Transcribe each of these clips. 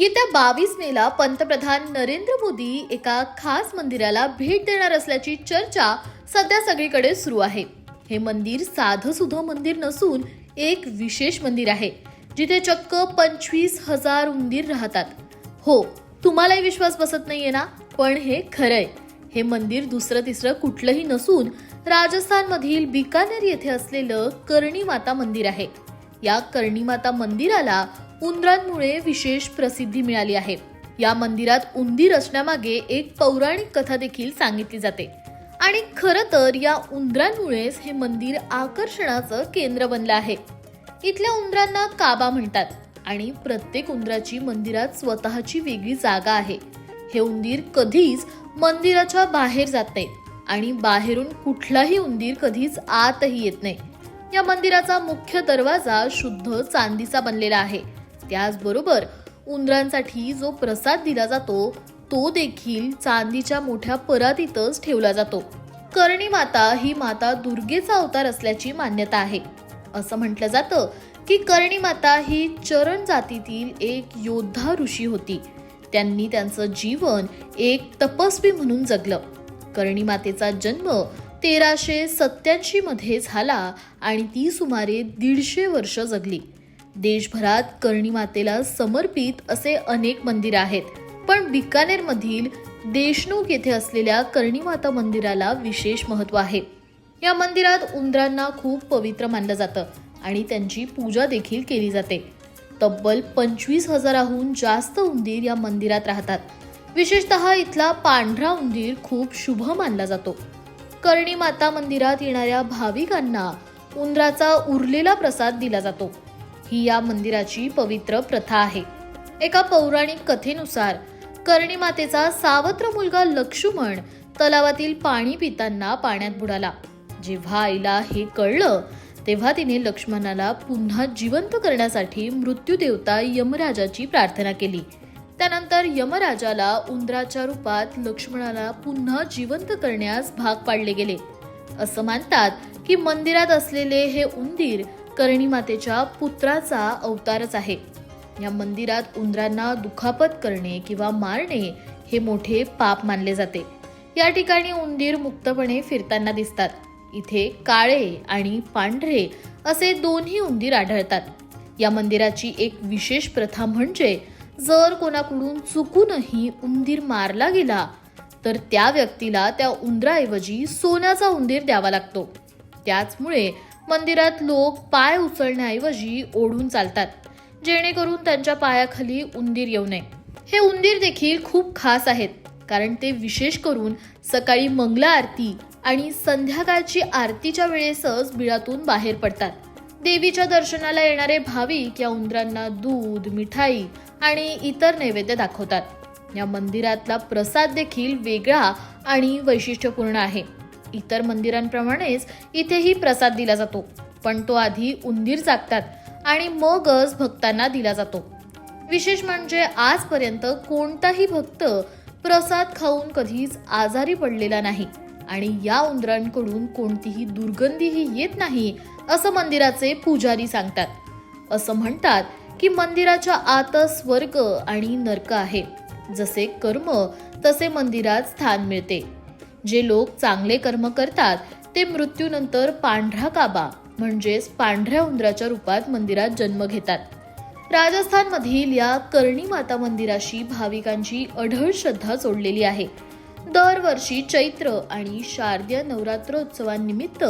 येत्या बावीस मेला पंतप्रधान नरेंद्र मोदी एका खास मंदिराला भेट देणार असल्याची चर्चा सध्या सगळीकडे सुरू आहे. हे मंदिर साधं सुधं मंदिर नसून एक विशेष मंदिर आहे जिथे चक्क पंचवीस हजार उंदीर राहतात. हो तुम्हालाही विश्वास बसत नाहीये ना? पण हे खरंय. हे मंदिर दुसरं तिसरं कुठलंही नसून राजस्थानमधील बिकानेर येथे असलेलं कर्णीमाता मंदिर आहे. या कर्णीमाता मंदिराला उंदरांमुळे विशेष प्रसिद्धी मिळाली आहे. या मंदिरात उंदीर असण्यामागे एक पौराणिक कथा देखील सांगितली जाते. आणि खरं तर या उंदरांमुळेच हे मंदिर आकर्षणाचं केंद्र बनलं आहे. इथल्या उंदरांना काबा म्हणतात आणि प्रत्येक उंदराची मंदिरात स्वतःची वेगळी जागा आहे. हे उंदीर कधीच मंदिराच्या बाहेर जात नाहीत आणि बाहेरून कुठलाही उंदीर कधीच आतही येत नाही. या मंदिराचा मुख्य दरवाजा शुद्ध चांदीचा बनलेला आहे. त्याचबरोबर उंदरांसाठी जो प्रसाद दिला जातो तो देखील चांदीच्या मोठ्या परातीतच ठेवला जातो. करणी माता ही माता दुर्गेचा अवतार असल्याची मान्यता आहे. असं म्हटलं जातं की करणी माता ही चरण जातीतील एक योद्धा ऋषी होती. त्यांनी त्यांचं जीवन एक तपस्वी म्हणून जगलं. करणी मातेचा जन्म तेराशे सत्याऐंशी मध्ये झाला आणि ती सुमारे दीडशे वर्ष जगली. देशभरात कर्णी मातेला समर्पित असे अनेक मंदिर आहेत. पण बिकानेर मधील देशमुख येथे असलेल्या कर्णीमाता मंदिराला विशेष महत्त्व आहे. या मंदिरात उंदरांना खूप पवित्र मानलं जातं आणि त्यांची पूजा देखील केली जाते. तब्बल पंचवीस हजाराहून जास्त उंदीर या मंदिरात राहतात. विशेषतः इथला पांढरा उंदीर खूप शुभ मानला जातो. कर्णी माता मंदिरात येणाऱ्या भाविकांना उंदराचा उरलेला प्रसाद दिला जातो. ही या मंदिराची पवित्र प्रथा आहे. एका पौराणिक कथेनुसार कर्णीमातेचा सावत्र मुलगा लक्ष्मण तलावातील पाणी पिताना पाण्यात बुडाला. जेव्हा आईला हे कळलं तेव्हा तिने लक्ष्मणाला पुन्हा जिवंत करण्यासाठी मृत्यूदेवता यमराजाची प्रार्थना केली. त्यानंतर यमराजाला उंदराच्या रूपात लक्ष्मणाला पुन्हा जिवंत करण्यास भाग पाडले गेले. असं मानतात की मंदिरात असलेले हे उंदीर कर्णी मातेच्या पुत्राचा अवतारच आहे. या मंदिरात उंदरांना दुखापत करणे किंवा मारणे हे मोठे पाप मानले जाते. या ठिकाणी उंदीर मुक्तपणे फिरताना दिसतात. इथे काळे आणि पांढरे असे दोन्ही उंदीर आढळतात. या मंदिराची एक विशेष प्रथा म्हणजे जर कोणाकडून चुकूनही उंदीर मारला गेला तर त्या व्यक्तीला त्या उंदराऐवजी सोन्याचा उंदीर द्यावा लागतो. त्याचमुळे मंदिरात लोक पाय उचलण्याऐवजी ओढून चालतात जेणेकरून त्यांच्या पायाखाली उंदीर येऊ नये. हे उंदीर देखील खूप खास आहेत कारण ते विशेष करून सकाळी मंगला आरती आणि संध्याकाळची आरतीच्या वेळेसच बिळातून बाहेर पडतात. देवीच्या दर्शनाला येणारे भाविक या उंदरांना दूध मिठाई आणि इतर नैवेद्य दाखवतात. या मंदिरातला प्रसाद देखील वेगळा आणि वैशिष्ट्यपूर्ण आहे. इतर मंदिरांप्रमाणेच इथेही प्रसाद दिला जातो. पण तो आधी उंदीर जागतात आणि मगच भक्तांना दिला जातो. विशेष म्हणजे आजपर्यंत कोणताही भक्त प्रसाद खाऊन कधीच आजारी पडलेला नाही आणि या उंदरांकडून कोणतीही दुर्गंधीही येत नाही असं मंदिराचे पुजारी सांगतात. असं म्हणतात की मंदिराच्या आत स्वर्ग आणि नरक आहे. जसे कर्म तसे मंदिरात स्थान मिळते. जे लोक चांगले कर्म करतात ते मृत्यूनंतर पांढरा काबा म्हणजेच पांढऱ्या उंदराच्या रूपात मंदिरात जन्म घेतात. राजस्थानमधील या कर्णी माता मंदिराशी भाविकांची अढळ श्रद्धा जोडलेली आहे. दरवर्षी चैत्र आणि शारदीय नवरात्रोत्सवानिमित्त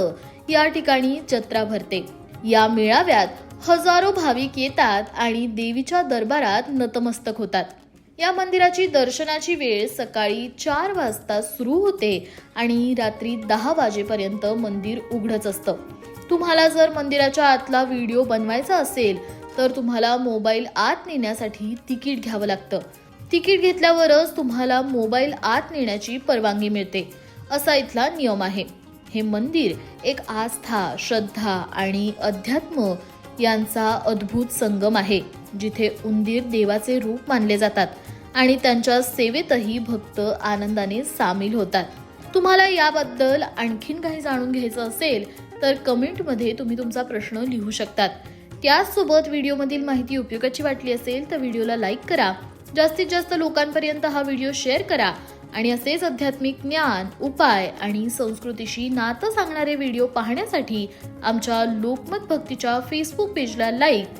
या ठिकाणी जत्रा भरते. या मेळाव्यात हजारो भाविक येतात आणि देवीच्या दरबारात नतमस्तक होतात. या मंदिराची दर्शनाची वेळ सकाळी चार वाजता सुरू होते आणि रात्री दहा वाजेपर्यंत मंदिर उघडच असतं. तुम्हाला जर मंदिराच्या आतला व्हिडिओ बनवायचा असेल तर तुम्हाला मोबाईल आत नेण्यासाठी तिकीट घ्यावं लागतं. तिकीट घेतल्यावरच तुम्हाला मोबाईल आत नेण्याची परवानगी मिळते. असा इथला नियम आहे. हे मंदिर एक आस्था श्रद्धा आणि अध्यात्म यांचा अद्भुत संगम आहे. जिथे उंदीर देवाचे रूप मानले जातात आणि त्यांच्या सेवेतही भक्त आनंदाने सामील होतात. तुम्हाला याबद्दल आणखीन काही जाणून घ्यायचं असेल तर कमेंटमध्ये तुम्ही तुमचा प्रश्न लिहू शकतात. त्याचसोबत व्हिडिओमधील माहिती उपयोगाची वाटली असेल तर व्हिडिओला लाईक करा. जास्तीत जास्त लोकांपर्यंत हा व्हिडिओ शेअर करा आणि असेच आध्यात्मिक ज्ञान उपाय आणि संस्कृतीशी नातं सांगणारे व्हिडिओ पाहण्यासाठी आमच्या लोकमत भक्तीच्या फेसबुक पेजला लाईक